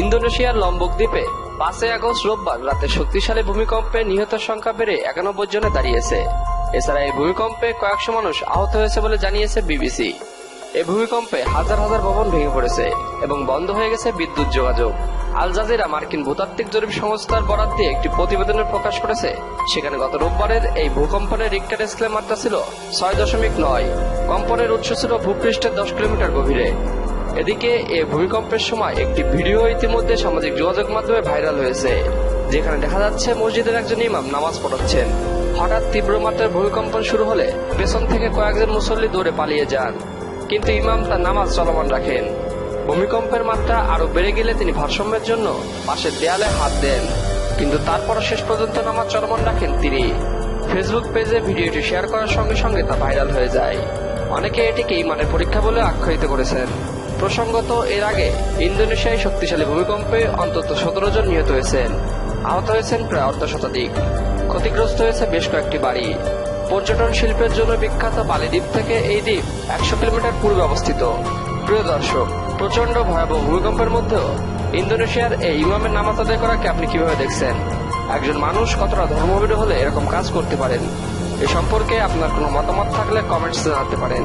ইন্দোনেশিয়ার লম্বক দ্বীপে পাঁচই আগস্ট রোববার রাতে শক্তিশালী ভূমিকম্পে নিহত সংখ্যা বেড়ে একানব্বই জনে দাঁড়িয়েছে। এছাড়া এই ভূমিকম্পে কয়েকশো মানুষ আহত হয়েছে বলে জানিয়েছে বিবিসি। এই ভূমিকম্পে হাজার হাজার ভবন ভেঙে পড়েছে এবং বন্ধ হয়ে গেছে বিদ্যুৎ যোগাযোগ। আল জাজিরা মার্কিন ভূতাত্ত্বিক জরিপ সংস্থার বরাদ দিয়ে একটি প্রতিবেদনে প্রকাশ করেছে। সেখানে গত রোববারের এই ভূকম্পনের রিক্টার স্কেলের মাত্রা ছিল ছয় দশমিক নয়। কম্পনের উৎস ছিল ভূপৃষ্ঠের দশ কিলোমিটার গভীরে। এদিকে এ ভূমিকম্পের সময় একটি ভিডিও ইতিমধ্যে সামাজিক যোগাযোগ মাধ্যমে ভাইরাল হয়েছে, যেখানে দেখা যাচ্ছে মসজিদের একজন ইমাম নামাজ পড়াচ্ছেন। হঠাৎ তীব্র মাত্রার ভূমিকম্পন শুরু হলে পেছন থেকে কয়েকজন মুসল্লি দৌড়ে পালিয়ে যান, কিন্তু ইমাম তার নামাজ চলমান রাখেন। ভূমিকম্পের মাত্রা আরও বেড়ে গেলে তিনি ভারসাম্যের জন্য পাশের দেয়ালে হাত দেন। কিন্তু তারপর শেষ পর্যন্ত নামাজ চলমান রাখেন তিনি। ফেসবুক পেজে ভিডিওটি শেয়ার করার সঙ্গে সঙ্গে তা ভাইরাল হয়ে যায়। অনেকে এটিকে ইমানের পরীক্ষা বলে আখ্যায়িত করেছেন। প্রসঙ্গত, এর আগে ইন্দোনেশিয়ায় শক্তিশালী ভূমিকম্পে অন্তত সতেরো জন নিহত হয়েছেন। আহত হয়েছেন প্রায় অর্ধ শতাধিক। ক্ষতিগ্রস্ত হয়েছে বেশ কয়েকটি বাড়ি। পর্যটন শিল্পের জন্য বিখ্যাত বালি দ্বীপ থেকে এই দ্বীপ একশো কিলোমিটার পূর্বে অবস্থিত। প্রিয় দর্শক প্রচণ্ড ভয়াবহ ভূমিকম্পের মধ্যেও ইন্দোনেশিয়ার এই ইমামের নামাজ আদায় করাকে আপনি কীভাবে দেখছেন? একজন মানুষ কতটা ধর্মবিদ হলে এরকম কাজ করতে পারেন? এ সম্পর্কে আপনার কোনো মতামত থাকলে কমেন্টস জানাতে পারেন।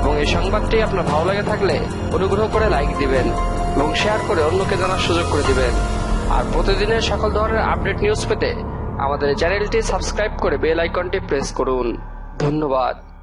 এবং এই সংবাদটি আপনার ভালো লাগে থাকলে অনুগ্রহ করে লাইক দিবেন এবং শেয়ার করে অন্যকে জানার সুযোগ করে দিবেন। আর প্রতিদিনের সকল ধরনের আপডেট নিউজ পেতে আমাদের চ্যানেলটি সাবস্ক্রাইব করে বেল আইকনটি প্রেস করুন। ধন্যবাদ।